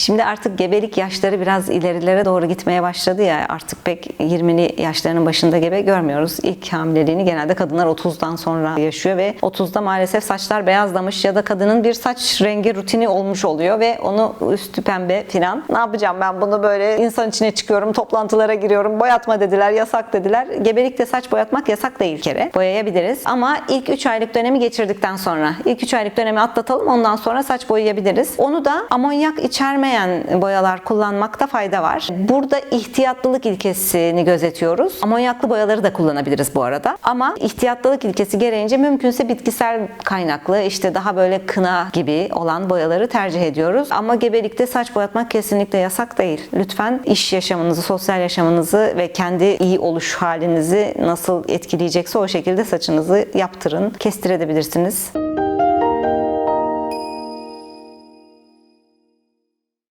Şimdi artık gebelik yaşları biraz ilerilere doğru gitmeye başladı ya artık pek 20'li yaşlarının başında gebe görmüyoruz. İlk hamileliğini genelde kadınlar 30'dan sonra yaşıyor ve 30'da maalesef saçlar beyazlamış ya da kadının bir saç rengi rutini olmuş oluyor ve onu üstü pembe filan. Ne yapacağım ben bunu böyle insan içine çıkıyorum, toplantılara giriyorum, boyatma dediler, yasak dediler. Gebelikte saç boyatmak yasak değil kere. Boyayabiliriz ama ilk 3 aylık dönemi geçirdikten sonra, ilk 3 aylık dönemi atlatalım ondan sonra saç boyayabiliriz. Onu da amonyak içermeyen boyalar kullanmakta fayda var. Burada ihtiyatlılık ilkesini gözetiyoruz. Amonyaklı boyaları da kullanabiliriz bu arada. Ama ihtiyatlılık ilkesi gereğince mümkünse bitkisel kaynaklı işte daha böyle kına gibi olan boyaları tercih ediyoruz. Ama gebelikte saç boyatmak kesinlikle yasak değil. Lütfen iş yaşamınızı, sosyal yaşamınızı ve kendi iyi oluş halinizi nasıl etkileyecekse o şekilde saçınızı yaptırın, kestirebilirsiniz.